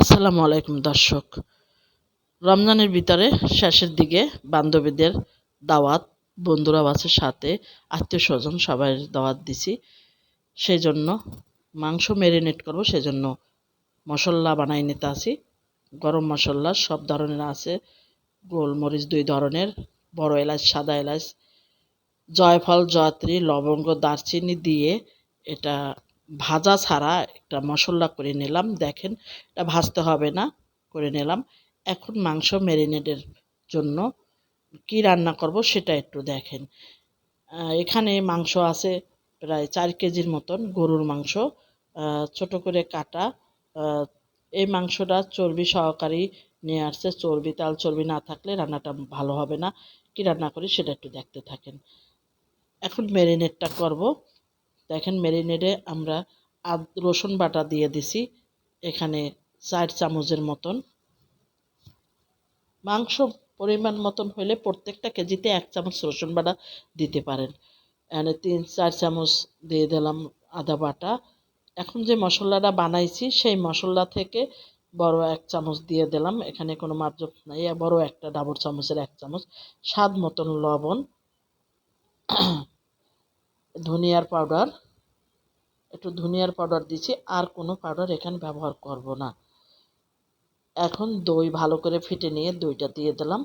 আসসালামু আলাইকুম, দর্শক। রমজানের ভিতরে শেষের দিকে বান্ধবীদের দাওয়াত বন্ধুরা আছে সাথে আত্মীয় স্বজন সবাই দাওয়াত দিছি। সেই জন্য মাংস ম্যারিনেট করব সেই জন্য মশলা বানাই নিতে আসি গরম মশলা সব ধরনের আছে, গোলমরিচ দুই ধরনের, বড় এলাচ, সাদা এলাচ, জয়ফল, জয়ত্রী, লবঙ্গ, দারচিনি দিয়ে এটা ভাজা ছাড়া একটা মশলা করে নিলাম, দেখেন, এটা ভাজতে হবে না, করে নিলাম। এখন মাংস ম্যারিনেটের জন্য কি রান্না করব সেটা একটু দেখেন। এখানে মাংস আছে প্রায় চার কেজির মতন গরুর মাংস ছোট করে কাটা। এই মাংসটা চর্বি সহকারী নিয়ে আসছে। চর্বি, তাল চর্বি না থাকলে রান্নাটা ভালো হবে না। কি রান্না করি সেটা একটু দেখতে থাকেন। এখন ম্যারিনেটটা করব। দেখেন ম্যারিনেটে আমরা আদ, রসুন বাটা দিয়ে দিছি, এখানে চার চামচের মতন। মাংস পরিমাণ মতন হলে প্রত্যেকটা কেজিতে এক চামচ রসুন বাটা দিতে পারেন। এখানে তিন, চার চামচ দিয়ে দিলাম আদা বাটা। এখন যে মশলাটা বানাইছি, সেই মশলা থেকে বড় এক চামচ দিয়ে দিলাম। এখানে কোনো মাপজোপ নাই, বড় একটা ডাবর চামচের এক চামচ। স্বাদ মতন লবণ, ধনিয়ার পাউডার একটু ধনিয়ার পাউডার দিচ্ছি, আর কোনো পাউডার এখানে ব্যবহার করব না। এখন দই ভালো করে ফেটে নিয়ে দইটা দিয়ে দিলাম।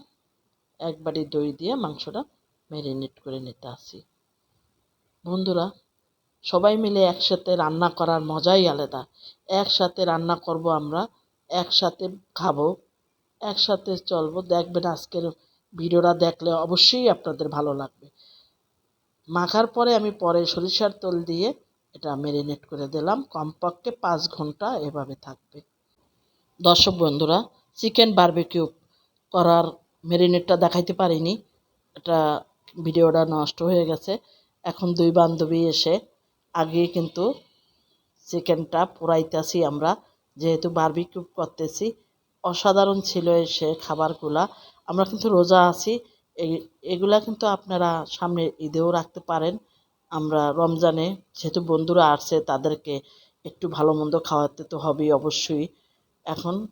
এক বাটি দই দিয়ে মাংসটা ম্যারিনেট করে নিতে আসি বন্ধুরা, সবাই মিলে একসাথে রান্না করার মজাই আলাদা। একসাথে রান্না করব আমরা, একসাথে খাব, একসাথে চলবো। দেখবেন আজকের ভিডিওটা দেখলে অবশ্যই আপনাদের ভালো লাগবে। মাখার পরে আমি পরে সরিষার তেল দিয়ে এটা ম্যারিনেট করে দিলাম। কমপক্ষে পাঁচ ঘণ্টা এভাবে থাকবে। দর্শক বন্ধুরা চিকেন বারবিকিউ করার ম্যারিনেটটা দেখাইতে পারিনি। এটা ভিডিওটা নষ্ট হয়ে গেছে। এখন দুই বান্ধবী এসে আগে কিন্তু চিকেনটা পোড়াইতেছি আমরা। যেহেতু বারবিকিউ করতেছি, অসাধারণ ছিল সে খাবারগুলা। আমরা কিন্তু রোজা আছি। এগুলা কিন্তু আপনারা সামনে ঈদেও রাখতে পারেন। আমরা রমজানে যেহেতু বন্ধুরা আসছে, তাদেরকে একটু ভালো মন্দ খাওয়াতে তো হবেই অবশ্যই। এখন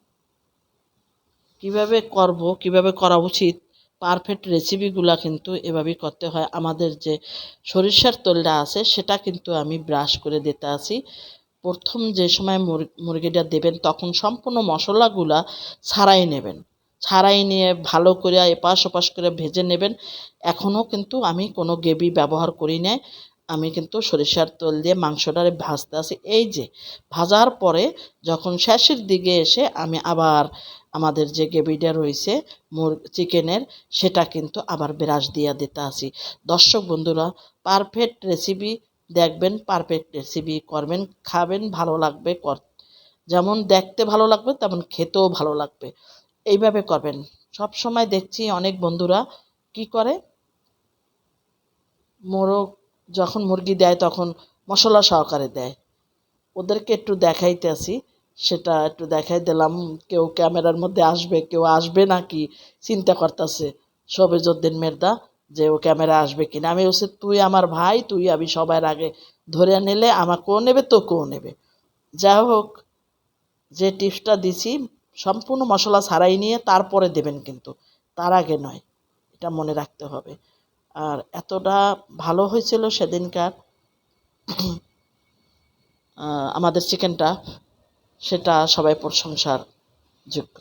কীভাবে করব, কীভাবে করা উচিত পারফেক্ট রেসিপিগুলা কিন্তু এভাবেই করতে হয়। আমাদের যে সরিষার তেলটা আছে, সেটা কিন্তু আমি ব্রাশ করে দিতে আছি। প্রথম যে সময় মুর- মুরগিটা দেবেন, তখন সম্পূর্ণ মশলাগুলা ছাড়াই নেবেন। ছাড়াই নিয়ে ভালো করে এপাশ ওপাশ করে ভেজে নেবেন। এখনও কিন্তু আমি কোনো গ্রেভি ব্যবহার করি নাই। আমি কিন্তু সরিষার তেল দিয়ে মাংসটারে ভাজতে আছি। এই যে, ভাজার পরে যখন শেষের দিকে এসে আমি আবার আমাদের যে গ্রেভিটা রয়েছে, মুর চিকেনের, সেটা কিন্তু আবার ব্রাশ দিয়ে দিতে আসি দর্শক বন্ধুরা পারফেক্ট রেসিপি দেখবেন পারফেক্ট রেসিপি করবেন, খাবেন, ভালো লাগবে, কর, যেমন দেখতে ভালো লাগবে, তেমন খেতেও ভালো লাগবে। এইভাবে করবেন। সব সময় দেখছি অনেক বন্ধুরা কি করে? মোরগ যখন মুরগি দেয় তখন মশলা সহকারে দেয়। ওদেরকে একটু দেখাইতেছি সেটা একটু দেখাই দিলাম। কেউ ক্যামেরার মধ্যে আসবে, কেউ আসবে না কি চিন্তা করতেছে। সবেজুদ্দিন মেরদা যে ও ক্যামেরা আসবে কিনা। আমি বলছি, তুই আমার ভাই, তুই আমি সবার আগে ধরে নিলে আমাকেও নেবে, তোকেও নেবে। যা হোক, যে টিপসটা দিছি, সম্পূর্ণ মশলা ছাড়াই নিয়ে তারপরে দেবেন কিন্তু। তার আগে নয়, এটা মনে রাখতে হবে। আর এতটা ভালো হয়েছিল সেদিনকার আমাদের চিকেনটা, সেটা সবাই প্রশংসার যোগ্য।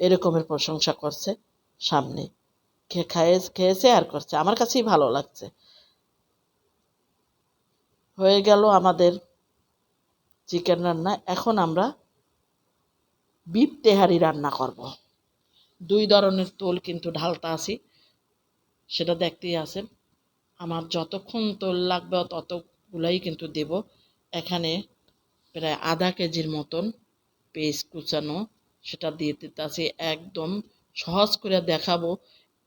এরকমের প্রশংসা করছে সামনে। খেয়ে খায়ে, খেয়েছে আর করছে। আমার কাছেই ভালো লাগছে। হয়ে গেল আমাদের চিকেন রান্না। এখন আমরা বিপ তেহারি রান্না করব। দুই ধরনের তোল কিন্তু ঢালতা আছি। সেটা দেখতেই আছেন আমার যতক্ষণ তোল লাগবে ততগুলাই কিন্তু দেব। এখানে প্রায় আধা কেজির মতন পেস্ট কুচানো, সেটা দিয়ে দিতে আছি একদম সহজ করে দেখাবো।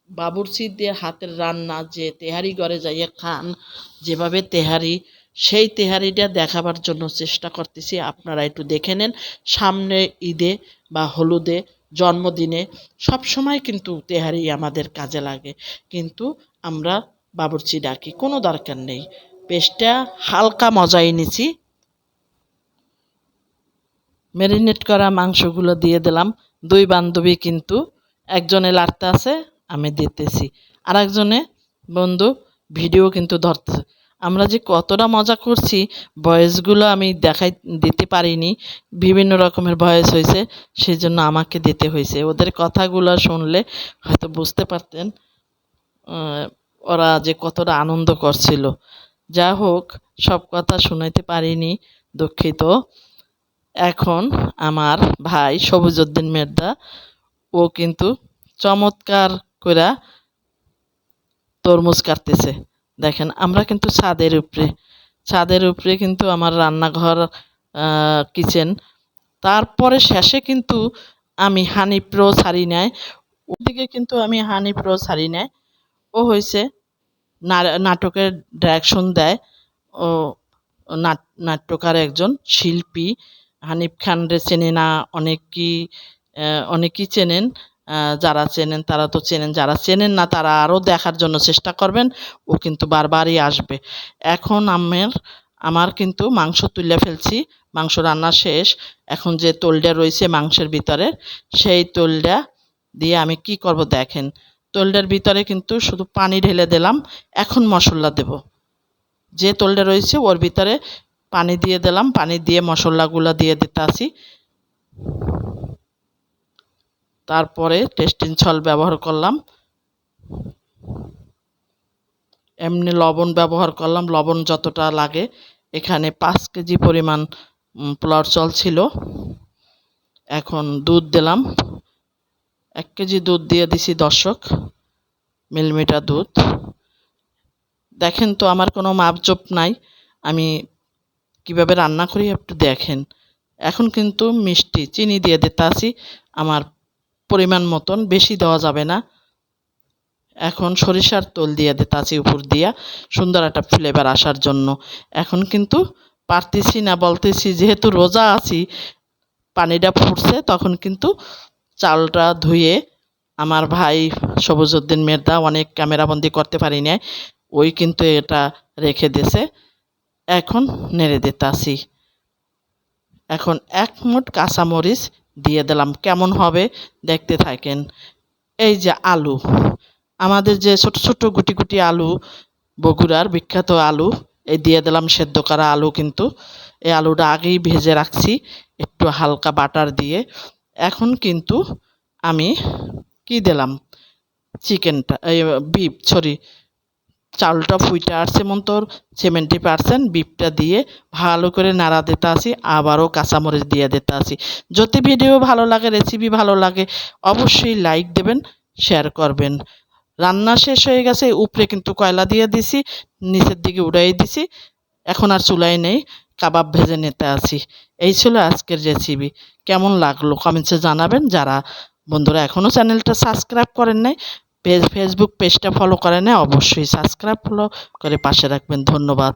বাবুরচিদের হাতের রান্না যে তেহারি ঘরে যাইয়ে খান, যেভাবে তেহারি, সেই তেহারিটা দেখাবার জন্য চেষ্টা করতেছি। আপনারা একটু দেখে নেন, সামনে ঈদে বা হলুদে জন্মদিনে সব সময় কিন্তু তেহারি আমাদের কাজে লাগে। কিন্তু আমরা বাবুর্চি ডাকি, কোনো দরকার নেই। পেস্টটা হালকা মজাই নিছি। ম্যারিনেট করা মাংসগুলো দিয়ে দিলাম। দুই বান্ধবী কিন্তু, একজনে লাড়তে আছে, আমি দিতেছি। আর একজনে বন্ধু, ভিডিও কিন্তু ধরতেছে। আমরা যে কতটা মজা করছি, ভয়েসগুলো আমি দেখাই, দিতে পারিনি। বিভিন্ন রকমের ভয়েস হয়েছে সেই জন্য আমাকে দিতে হয়েছে। ওদের কথাগুলো শুনলে হয়তো বুঝতে পারতেন ওরা যে কতটা আনন্দ করছিল। যা হোক, সব কথা শুনাইতে পারিনি, দুঃখিত। এখন আমার ভাই সবুজউদ্দিন মের্দা ও কিন্তু চমৎকার কইরা তরমুজ কাটতেছে। দেখেন, আমরা কিন্তু ছাদের উপরে ছাদের উপরে কিন্তু আমার রান্নাঘর কিচেন তারপরে শেষে কিন্তু আমি হানি প্রো ছাড়ি নাই। ওদিকে কিন্তু আমি হানি প্রো ছাড়ি নাই। ও হয়েছে নাটকের ডাইরেকশন দেয়। ও নাট- নাট্যকার একজন, শিল্পী। হানিফ খানরে চেনে না অনেকই অনেকেই চেনেন। যারা চেনেন, তারা তো চেনেন। যারা চেনেন না, তারা আরও দেখার জন্য চেষ্টা করবেন। ও কিন্তু বারবারই আসবে। এখন আমের, আমার কিন্তু মাংস তুলে ফেলছি। মাংস রান্না শেষ। এখন যে তোলটা রয়েছে মাংসের ভিতরে, সেই তোলটা দিয়ে আমি কি করব দেখেন। তোলটার ভিতরে কিন্তু শুধু পানি ঢেলে দিলাম। এখন মশলা দেব। যে তোলটা রয়েছে, ওর ভিতরে পানি দিয়ে দিলাম। পানি দিয়ে মশলাগুলো দিয়ে দিতে আসি তারপরে টেস্টিং ছল ব্যবহার করলাম। এমনি লবণ ব্যবহার করলাম, লবণ যতটা লাগে। এখানে পাঁচ কেজি পরিমাণ পোলাওর চাল ছিল। এখন দুধ দিলাম। এক কেজি দুধ দিয়ে দিছি দর্শক, মিলিমিটার দুধ। দেখেন তো আমার কোনো মাপজোপ নাই। আমি কীভাবে রান্না করি একটু দেখেন। এখন কিন্তু মিষ্টি, চিনি দিয়ে দিতে আসি আমার পরিমাণ মতন বেশি দেওয়া যাবে না। এখন সরিষার তেল দিয়ে দিতে আছি উপর দিয়া সুন্দর একটা ফ্লেভার আসার জন্য। এখন কিন্তু পারতেছি না, বলতেছি যেহেতু রোজা আছি, পানিটা ফুটছে, তখন কিন্তু চালটা ধুয়ে আমার ভাই সবুজউদ্দিন মের্দা অনেক ক্যামেরাবন্দি করতে পারি না ওই কিন্তু এটা রেখে দিয়েছে। এখন নেড়ে দিতে আসি এখন এক মুঠ কাঁচামরিচ দিয়ে দিলাম। কেমন হবে দেখতে থাকেন। এই যে আলু। আমাদের যে ছোট ছোট গুটি গুটি আলু, বগুড়ার বিখ্যাত আলু, এই দিয়ে দিলাম সেদ্ধ করা আলু কিন্তু। এই আলুটা আগেই ভেজে রাখছি, একটু হালকা বাটার দিয়ে। এখন কিন্তু আমি কি দিলাম? চিকেনটা, এই, বিফ সরি চালটা ফুইটা আসছে মন্তর সেভেন্টি পার্সেন্ট বিপটা দিয়ে ভালো করে নাড়া দিতে আসি, আবারও কাঁচামরিচ দিয়ে দিতে আসি। যদি ভিডিও ভালো লাগে রেসিপি ভালো লাগে, অবশ্যই লাইক দেবেন শেয়ার করবেন। রান্না শেষ হয়ে গেছে, উপরে কিন্তু কয়লা দিয়ে দিছি, নিচের দিকে উড়াই দিছি, এখন আর চুলাই নেই, কাবাব ভেজে নিতে আসি। এই ছিল আজকের রেসিপি কেমন লাগল? কমেন্টসে জানাবেন। যারা বন্ধুরা এখনও চ্যানেলটা সাবস্ক্রাইব করেন নাই পেজ ফেসবুক পেজটা ফলো করে না অবশ্যই সাবস্ক্রাইব ফলো করে পাশে রাখবেন। ধন্যবাদ।